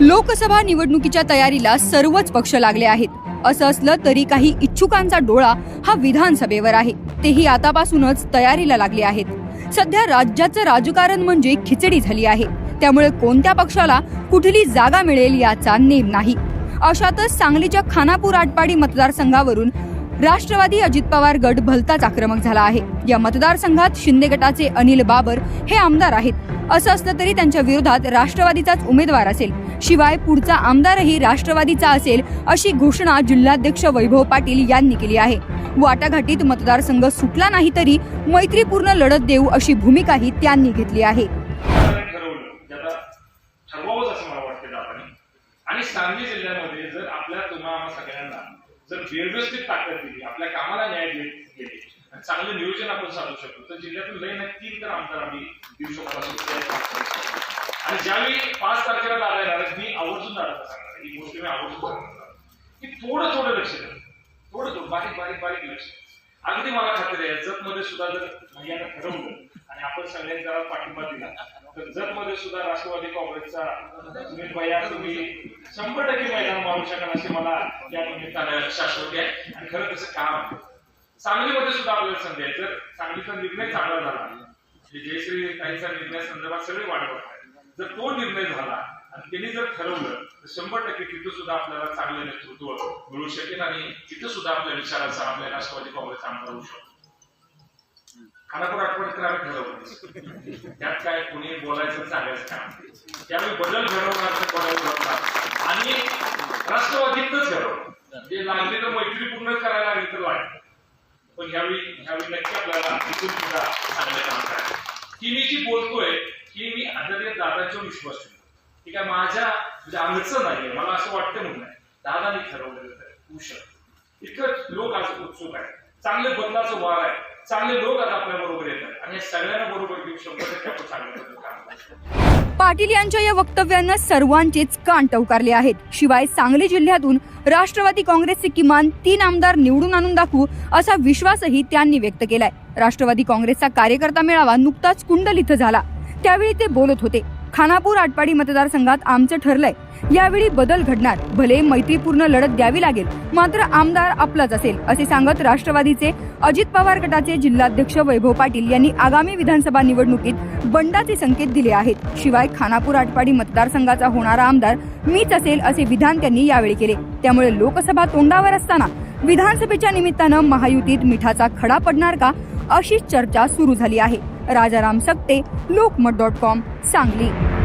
लोकसभा निवडणुकीच्या तयारीला सर्वच पक्ष लागले आहेत. असं असलं तरी काही इच्छुकांचा डोळा हा विधानसभेवर आहे. तेही आतापासूनच तयारीला लागले आहेत. सध्या राज्याचं राजकारण म्हणजे खिचडी झाली आहे. त्यामुळे कोणत्या पक्षाला कुठली जागा मिळेल याचा नेम नाही. अशातच सांगलीच्या खानापूर आटपाडी मतदारसंघावरून राष्ट्रवादी अजित पवार गट भलताच आक्रमक झाला आहे. या मतदारसंघात शिंदे गटाचे अनिल बाबर हे आमदार आहेत. असं असलं तरी त्यांच्या विरोधात राष्ट्रवादीचाच उमेदवार असेल. शिवाय पुढचा आमदारही राष्ट्रवादीचा असेल अशी घोषणा जिल्हाध्यक्ष वैभव पाटील यांनी केली आहे. वाटाघाटीत मतदारसंघ सुटला नाही तरी मैत्रीपूर्ण लढत देऊ अशी भूमिकाही त्यांनी घेतली आहे. आणि सांगली जिल्ह्यामध्ये जर आपल्या तुम्हाला सगळ्यांना जर व्यवस्थित ताकद दिली आपल्या कामाला न्याय दे- दिले चांगलं नियोजन आपण साधू शकतो तर जिल्ह्यातून लय नक्की तर आमदार आम्ही देऊ शकतो आणि ज्यावेळी पाच तारखेला दादा येणार मी आवर्जून दादा सांगणार ही गोष्ट मी आवर्जून सांगणार की थोडं थोडं लक्ष द्या. थोडं थोडं बारीक बारीक बारीक लक्ष अगदी मला खात्री आहे जतमध्ये सुद्धा जर भैयानं ठरवलं आणि आपण सगळ्यांनी जरा पाठिंबा दिला तर जतमध्ये सुद्धा राष्ट्रवादी काँग्रेसचा तुम्ही भैया तुम्ही शंभर टक्के मैदान मारू शकाल अशी मला या निमित्तानं शाश्वती आहे. आणि खरं तसं काम सांगलीमध्ये सुद्धा आपल्याला संधी आहे. जर सांगलीचा निर्णय चांगला झाला जयश्री ताईचा निर्णय संदर्भात सगळे वाढवत आहे जर तो निर्णय झाला आणि त्यांनी जर ठरवलं तर शंभर टक्के तिथं सुद्धा आपल्याला चांगलं नेतृत्व मिळू शकेल आणि तिथं सुद्धा आपल्या विचाराचा आपल्या राष्ट्रवादी काँग्रेस आमदार होऊ शकतो. खानापूर आठवड्यात तर आम्ही ठरवलं त्यात काय कोणी बोलायचं सांगायचं काम त्यावेळी बदल घडवणार बोलायला घडवणार. आणि राष्ट्रवादीतच घडवणार. जे लागले तर मैत्रीपूर्ण करायला लागले तर लागले पण ह्यावेळी ह्यावेळी नक्की आपल्याला तिथून सुद्धा चांगलं काम करायचं. की मी जी बोलतोय दादांच्यावर विश्वास ठेवतो की काय माझ्या म्हणजे आमचं नाहीये मला असं वाटतं म्हणून नाही. दादानी ठरवलेलं तर होऊ शकतं. इतकं लोक आज उत्सुक आहे चांगले बदलाचं वार आहे. चांगले लोक आता आपल्या बरोबर येतात. आणि सगळ्यांना बरोबर घेऊ शकतो. चांगलं पाटील यांच्या या वक्तव्यांना सर्वांचेच कान टवकारले आहेत. शिवाय सांगली जिल्ह्यातून राष्ट्रवादी काँग्रेसचे किमान तीन आमदार निवडून आणून दाखवू असा विश्वासही त्यांनी व्यक्त केलाय. राष्ट्रवादी काँग्रेसचा कार्यकर्ता मेळावा नुकताच कुंडल इथं झाला. त्यावेळी ते बोलत होते. खानापूर आटपाडी मतदारसंघात आमचं ठरलंय. यावेळी बदल घडणार. भले मैत्रीपूर्ण लढत द्यावी लागेल मात्र आमदार आपलाच असेल असे सांगत राष्ट्रवादीचे अजित पवार गटाचे जिल्हाध्यक्ष वैभव पाटील यांनी आगामी विधानसभा निवडणुकीत बंडाचे संकेत दिले आहेत. शिवाय खानापूर आटपाडी मतदारसंघाचा होणारा आमदार मीच असेल असे विधान त्यांनी यावेळी केले. त्यामुळे लोकसभा तोंडावर असताना विधानसभेच्या निमित्तानं महायुतीत मिठाचा खडा पडणार का? अशी चर्चा सुरू झाली आहे. Rajaram Sakte Lokmat dot com Sangli.